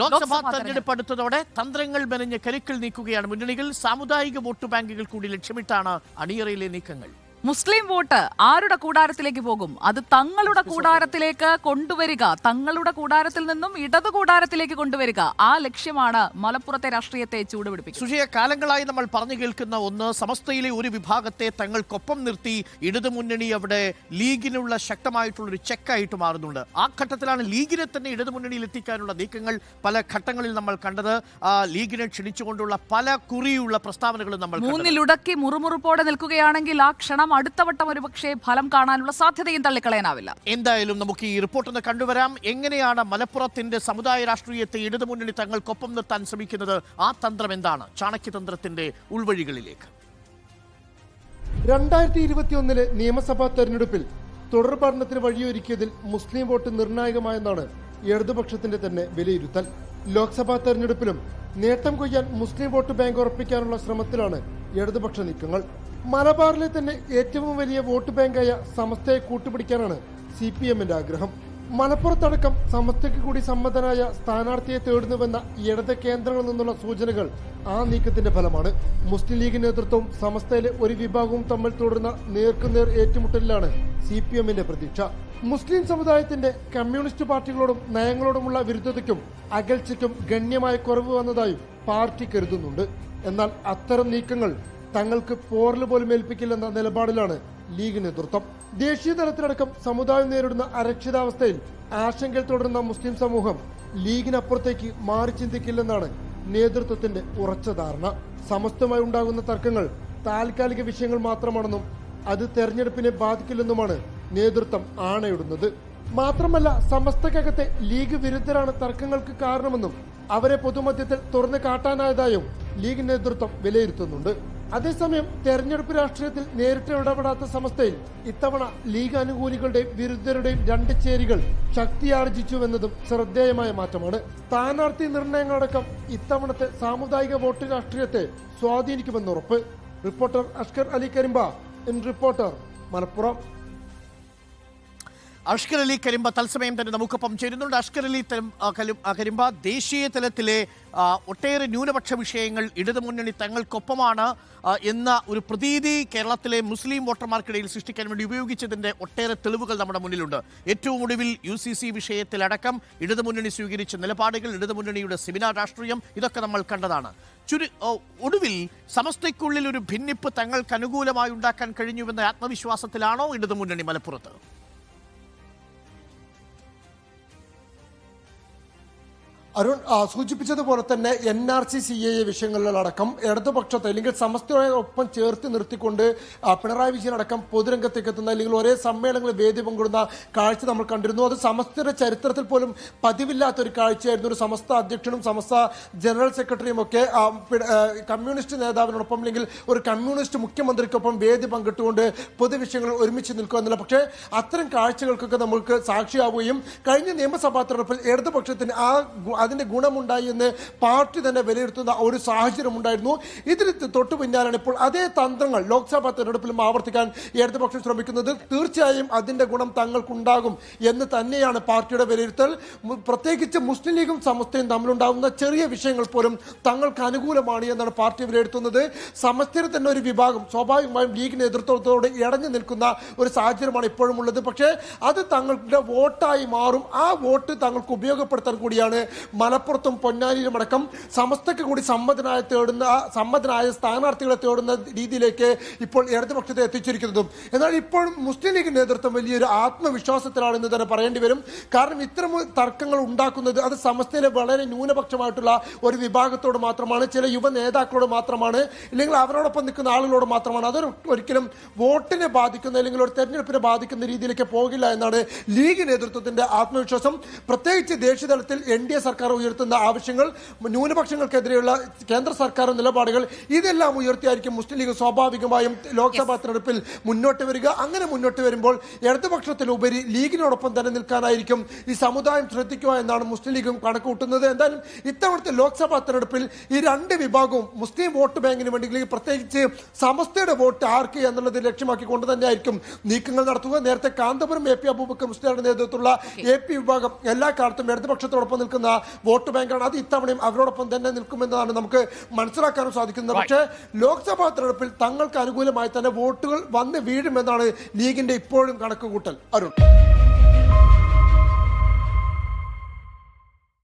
ലോക്സഭാ തെരഞ്ഞെടുപ്പ്. അടുത്തതോടെ തന്ത്രങ്ങൾ മെനഞ്ഞ് കരുക്കൾ നീക്കുകയാണ്. മുന്നണികൾ സാമുദായിക വോട്ട് ബാങ്കുകൾ കൂടി ലക്ഷ്യമിട്ടാണ് അണിയറയിലെ നീക്കങ്ങൾ. മുസ്ലിം വോട്ട് ആരുടെ കൂടാരത്തിലേക്ക് പോകും? അത് തങ്ങളുടെ കൂടാരത്തിലേക്ക് കൊണ്ടുവരിക. തങ്ങളുടെ കൂടാരത്തിൽ നിന്നും ഇടതു കൂടാരത്തിലേക്ക് കൊണ്ടുവരിക. ആ ലക്ഷ്യമാണ് മലപ്പുറത്തെ രാഷ്ട്രീയത്തെ ചൂടുപിടിപ്പിക്കുന്നത്. സുഷിയ കാലങ്ങളായി നമ്മൾ പറഞ്ഞു കേൾക്കുന്ന ഒന്ന് സമസ്തയിലെ ഒരു വിഭാഗത്തെ തങ്ങൾക്കൊപ്പം നിർത്തി ഇടതുമുന്നണി അവിടെ ലീഗിനുള്ള ശക്തമായിട്ടുള്ള ഒരു ചെക്കായിട്ട് മാറുന്നുണ്ട്. ആ ഘട്ടത്തിലാണ് ലീഗിനെ തന്നെ ഇടതുമുന്നണിയിൽ എത്തിക്കാനുള്ള നീക്കങ്ങൾ പല ഘട്ടങ്ങളിൽ നമ്മൾ കണ്ടത്. ആ ലീഗിനെ ക്ഷണിച്ചുകൊണ്ടുള്ള പല കുറിയുള്ള പ്രസ്താവനകളും നമ്മൾ. മൂന്നിലുടക്കി മുറുമുറുപ്പോടെ നിൽക്കുകയാണെങ്കിൽ ആ ക്ഷണം അടുത്ത വട്ടം ഒരു പക്ഷേ ഫലം കാണാനുള്ള സാധ്യതയും തള്ളിക്കളയാനാവില്ല. എന്തായാലും നമുക്ക് ഈ റിപ്പോർട്ട് ഒന്ന് കണ്ടുവരാം. എങ്ങനെയാണ് മലപ്പുറത്തിന്റെ സമുദായ രാഷ്ട്രീയത്തെ ഇടതുമുന്നണി തങ്ങൾക്കൊപ്പം നിർത്താൻ ശ്രമിക്കുന്നത്? ആ തന്ത്രം എന്താണ്? ചാണക്യതന്ത്രത്തിന്റെ ഉൾവഴികളിലേക്ക്. രണ്ടായിരത്തി ഇരുപത്തിയൊന്നിലെ നിയമസഭാ തെരഞ്ഞെടുപ്പിൽ തുടർ ഭരണത്തിന് വഴിയൊരുക്കിയതിൽ മുസ്ലിം വോട്ട് നിർണായകമായെന്നാണ് ഇടതുപക്ഷത്തിന്റെ തന്നെ വിലയിരുത്തൽ. ലോക്സഭാ തെരഞ്ഞെടുപ്പിലും നേട്ടം കൊയ്യാൻ മുസ്ലിം വോട്ട് ബാങ്ക് ഉറപ്പിക്കാനുള്ള ശ്രമത്തിലാണ് ഇടതുപക്ഷ നീക്കങ്ങൾ. മലബാറിലെ തന്നെ ഏറ്റവും വലിയ വോട്ട് ബാങ്കായ സമസ്തയെ കൂട്ടുപിടിക്കാനാണ് സി പി എമ്മിന്റെ ആഗ്രഹം. മലപ്പുറത്തടക്കം സമസ്തയ്ക്ക് കൂടി സമ്മതനായ സ്ഥാനാർത്ഥിയെ തേടുന്നുവെന്ന ഇടത് കേന്ദ്രങ്ങളിൽ നിന്നുള്ള സൂചനകൾ ആ നീക്കത്തിന്റെ ഫലമാണ്. മുസ്ലിം ലീഗ് നേതൃത്വവും സമസ്തയിലെ ഒരു വിഭാഗവും തമ്മിൽ തുടരുന്ന നേർക്കുനേർ ഏറ്റുമുട്ടലിലാണ് സി പി എമ്മിന്റെ പ്രതീക്ഷ. മുസ്ലിം സമുദായത്തിന്റെ കമ്മ്യൂണിസ്റ്റ് പാർട്ടികളോടും നയങ്ങളോടുമുള്ള വിരുദ്ധതയ്ക്കും അകൽച്ചയ്ക്കും ഗണ്യമായ കുറവ് വന്നതായും പാർട്ടി കരുതുന്നുണ്ട്. എന്നാൽ അത്തരം നീക്കങ്ങൾ തങ്ങൾക്ക് പോറൽ പോലും ഏൽപ്പിക്കില്ലെന്ന നിലപാടിലാണ് ലീഗ് നേതൃത്വം ദേശീയ തലത്തിലടക്കം സമുദായം നേരിടുന്ന അരക്ഷിതാവസ്ഥയിൽ ആശങ്കയിൽ തുടരുന്ന മുസ്ലിം സമൂഹം ലീഗിനപ്പുറത്തേക്ക് മാറി ചിന്തിക്കില്ലെന്നാണ് നേതൃത്വത്തിന്റെ ഉറച്ച ധാരണ. സമസ്തമായി ഉണ്ടാകുന്ന തർക്കങ്ങൾ താൽക്കാലിക വിഷയങ്ങൾ മാത്രമാണെന്നും അത് തെരഞ്ഞെടുപ്പിനെ ബാധിക്കില്ലെന്നുമാണ് നേതൃത്വം ആണയിടുന്നത്. മാത്രമല്ല സമസ്തക്കകത്തെ ലീഗ് വിരുദ്ധരാണ് തർക്കങ്ങൾക്ക് കാരണമെന്നും അവരെ പൊതുമധ്യത്തിൽ തുറന്നു കാട്ടാനായതായും ലീഗ് നേതൃത്വം വിലയിരുത്തുന്നുണ്ട്. അതേസമയം തെരഞ്ഞെടുപ്പ് രാഷ്ട്രീയത്തിൽ നേരിട്ട് ഇടപെടാത്ത സമസ്തയിൽ ഇത്തവണ ലീഗ് അനുകൂലികളുടെയും വിരുദ്ധരുടെയും രണ്ട് ചേരികൾ ശക്തിയാർജിച്ചുവെന്നതും ശ്രദ്ധേയമായ മാറ്റമാണ്. സ്ഥാനാർത്ഥി നിർണയങ്ങളടക്കം ഇത്തവണത്തെ സാമുദായിക വോട്ട് രാഷ്ട്രീയത്തെ സ്വാധീനിക്കുമെന്ന് ഉറപ്പ് reporter Ashkar Ali Karimba in reporter Malappuram. Ashkar Ali Karimba തത്സമയം തന്നെ നമുക്കൊപ്പം ചേരുന്നുണ്ട്. അഷ്കർ അലി കരിമ്പ ദേശീയ തലത്തിലെ ഒട്ടേറെ ന്യൂനപക്ഷ വിഷയങ്ങൾ ഇടതുമുന്നണി തങ്ങൾക്കൊപ്പമാണ് എന്ന ഒരു പ്രതീതി കേരളത്തിലെ മുസ്ലിം വോട്ടർമാർക്കിടയിൽ സൃഷ്ടിക്കാൻ വേണ്ടി ഉപയോഗിച്ചതിന്റെ ഒട്ടേറെ തെളിവുകൾ നമ്മുടെ മുന്നിലുണ്ട്. ഏറ്റവും ഒടുവിൽ യു സി സി വിഷയത്തിലടക്കം ഇടതുമുന്നണി സ്വീകരിച്ച നിലപാടുകൾ ഇടതുമുന്നണിയുടെ സെമിനാർ രാഷ്ട്രീയം ഇതൊക്കെ നമ്മൾ കണ്ടതാണ്. ചുരു ഒടുവിൽ സമസ്തയ്ക്കുള്ളിൽ ഒരു ഭിന്നിപ്പ് തങ്ങൾക്ക് അനുകൂലമായി ഉണ്ടാക്കാൻ കഴിഞ്ഞുവെന്ന ആത്മവിശ്വാസത്തിലാണോ ഇടതുമുന്നണി മലപ്പുറത്ത്? അരുൺ സൂചിപ്പിച്ചതുപോലെ തന്നെ N R C C A വിഷയങ്ങളിലടക്കം ഇടതുപക്ഷത്തെ അല്ലെങ്കിൽ സമസ്തയോടൊപ്പം ചേർത്ത് നിർത്തിക്കൊണ്ട് പിണറായി വിജയൻ അടക്കം പൊതുരംഗത്തേക്ക് എത്തുന്ന അല്ലെങ്കിൽ ഒരേ സമ്മേളനങ്ങളിൽ വേദി പങ്കിടുന്ന കാഴ്ച നമ്മൾ കണ്ടിരുന്നു. അത് സമസ്തയുടെ ചരിത്രത്തിൽ പോലും പതിവില്ലാത്ത ഒരു കാഴ്ചയായിരുന്നു. ഒരു സമസ്ത അധ്യക്ഷനും സമസ്ത ജനറൽ സെക്രട്ടറിയും ഒക്കെ കമ്മ്യൂണിസ്റ്റ് നേതാവിനോടൊപ്പം അല്ലെങ്കിൽ ഒരു കമ്മ്യൂണിസ്റ്റ് മുഖ്യമന്ത്രിക്കൊപ്പം വേദി പങ്കിട്ടുകൊണ്ട് പൊതുവിഷയങ്ങൾ ഒരുമിച്ച് നിൽക്കുക എന്നുള്ള പക്ഷേ അത്തരം കാഴ്ചകൾക്കൊക്കെ നമുക്ക് സാക്ഷിയാവുകയും കഴിഞ്ഞ നിയമസഭാ തെരഞ്ഞെടുപ്പിൽ ഇടതുപക്ഷത്തിന് ആ അതിന്റെ ഗുണമുണ്ടായി എന്ന് പാർട്ടി തന്നെ വിലയിരുത്തുന്ന ഒരു സാഹചര്യം ഉണ്ടായിരുന്നു. ഇതിന് തൊട്ടു പിന്നാലാണ് ഇപ്പോൾ അതേ തന്ത്രങ്ങൾ ലോക്സഭാ തെരഞ്ഞെടുപ്പിലും ആവർത്തിക്കാൻ ഇടതുപക്ഷം ശ്രമിക്കുന്നത്. തീർച്ചയായും അതിന്റെ ഗുണം തങ്ങൾക്കുണ്ടാകും എന്ന് തന്നെയാണ് പാർട്ടിയുടെ വിലയിരുത്തൽ. പ്രത്യേകിച്ച് മുസ്ലിം ലീഗും സമസ്തയും തമ്മിലുണ്ടാകുന്ന ചെറിയ വിഷയങ്ങൾ പോലും തങ്ങൾക്ക് അനുകൂലമാണ് എന്നാണ് പാർട്ടി വിലയിരുത്തുന്നത്. സമസ്തയിൽ തന്നെ ഒരു വിഭാഗം സ്വാഭാവികമായും ലീഗ് നേതൃത്വത്തോട് ഇടഞ്ഞു നിൽക്കുന്ന ഒരു സാഹചര്യമാണ് ഇപ്പോഴും ഉള്ളത് പക്ഷേ അത് തങ്ങളുടെ വോട്ടായി മാറും. ആ വോട്ട് തങ്ങൾക്ക് ഉപയോഗപ്പെടുത്താൻ കൂടിയാണ് മലപ്പുറത്തും പൊന്നാനിയിലും അടക്കം സമസ്തയ്ക്ക് കൂടി സമ്മതനായ തേടുന്ന സമ്മതനായ സ്ഥാനാർത്ഥികളെ തേടുന്ന രീതിയിലേക്ക് ഇപ്പോൾ ഇടതുപക്ഷത്തെ എത്തിച്ചിരിക്കുന്നതും. എന്നാൽ ഇപ്പോൾ മുസ്ലിം ലീഗ് നേതൃത്വം വലിയൊരു ആത്മവിശ്വാസത്തിലാണെന്ന് തന്നെ പറയേണ്ടി വരും. കാരണം ഇത്തരം തർക്കങ്ങൾ ഉണ്ടാക്കുന്നത് അത് സമസ്തയിലെ വളരെ ന്യൂനപക്ഷമായിട്ടുള്ള ഒരു വിഭാഗത്തോട് മാത്രമാണ് ചില യുവ നേതാക്കളോട് മാത്രമാണ് ഇല്ലെങ്കിൽ അവരോടൊപ്പം നിൽക്കുന്ന ആളുകളോട് മാത്രമാണ്. അതൊരു ഒരിക്കലും വോട്ടിനെ ബാധിക്കുന്ന അല്ലെങ്കിൽ ഒരു തെരഞ്ഞെടുപ്പിനെ ബാധിക്കുന്ന രീതിയിലേക്ക് പോകില്ല എന്നാണ് ലീഗ് നേതൃത്വത്തിന്റെ ആത്മവിശ്വാസം. പ്രത്യേകിച്ച് ദേശീയതലത്തിൽ എൻ ഡി എ സർക്കാർ ഉയർത്തുന്ന ആവശ്യങ്ങൾ ന്യൂനപക്ഷങ്ങൾക്കെതിരെയുള്ള കേന്ദ്ര സർക്കാർ നിലപാടുകൾ ഇതെല്ലാം ഉയർത്തിയായിരിക്കും മുസ്ലിം ലീഗ് സ്വാഭാവികമായും ലോക്സഭാ തെരഞ്ഞെടുപ്പിൽ മുന്നോട്ട് വരിക. അങ്ങനെ മുന്നോട്ട് വരുമ്പോൾ ഇടതുപക്ഷത്തിലുപരി ലീഗിനോടൊപ്പം തന്നെ നിൽക്കാനായിരിക്കും ഈ സമുദായം ശ്രദ്ധിക്കുക എന്നാണ് മുസ്ലിം ലീഗും കണക്കുകൂട്ടുന്നത് എന്തായാലും ഇത്തവണത്തെ ലോക്സഭാ തെരഞ്ഞെടുപ്പിൽ ഈ രണ്ട് വിഭാഗവും മുസ്ലിം വോട്ട് ബാങ്കിന് വേണ്ടി അല്ലെങ്കിൽ പ്രത്യേകിച്ച് സമസ്തയുടെ വോട്ട് ആർക്ക് എന്നുള്ളത് ലക്ഷ്യമാക്കിക്കൊണ്ട് തന്നെയായിരിക്കും നീക്കങ്ങൾ നടത്തുക. നേരത്തെ കാന്തപുരം എ പി അബൂബക്കർ മുസ്ലിയുടെ നേതൃത്വത്തിലുള്ള എ പി വിഭാഗം എല്ലാ കാലത്തും ഇടതുപക്ഷത്തോടൊപ്പം നിൽക്കുന്ന വോട്ട് ബാങ്കാണ്. അത് ഇത്തവണയും അവരോടൊപ്പം തന്നെ നിൽക്കുമെന്നതാണ് നമുക്ക് മനസ്സിലാക്കാനും സാധിക്കുന്നത്. പക്ഷേ ലോക്സഭാ തെരഞ്ഞെടുപ്പിൽ തങ്ങൾക്ക് അനുകൂലമായി തന്നെ വോട്ടുകൾ വന്ന് വീഴുമെന്നാണ് ലീഗിന്റെ ഇപ്പോഴും കണക്കുകൂട്ടൽ. അരുൺ.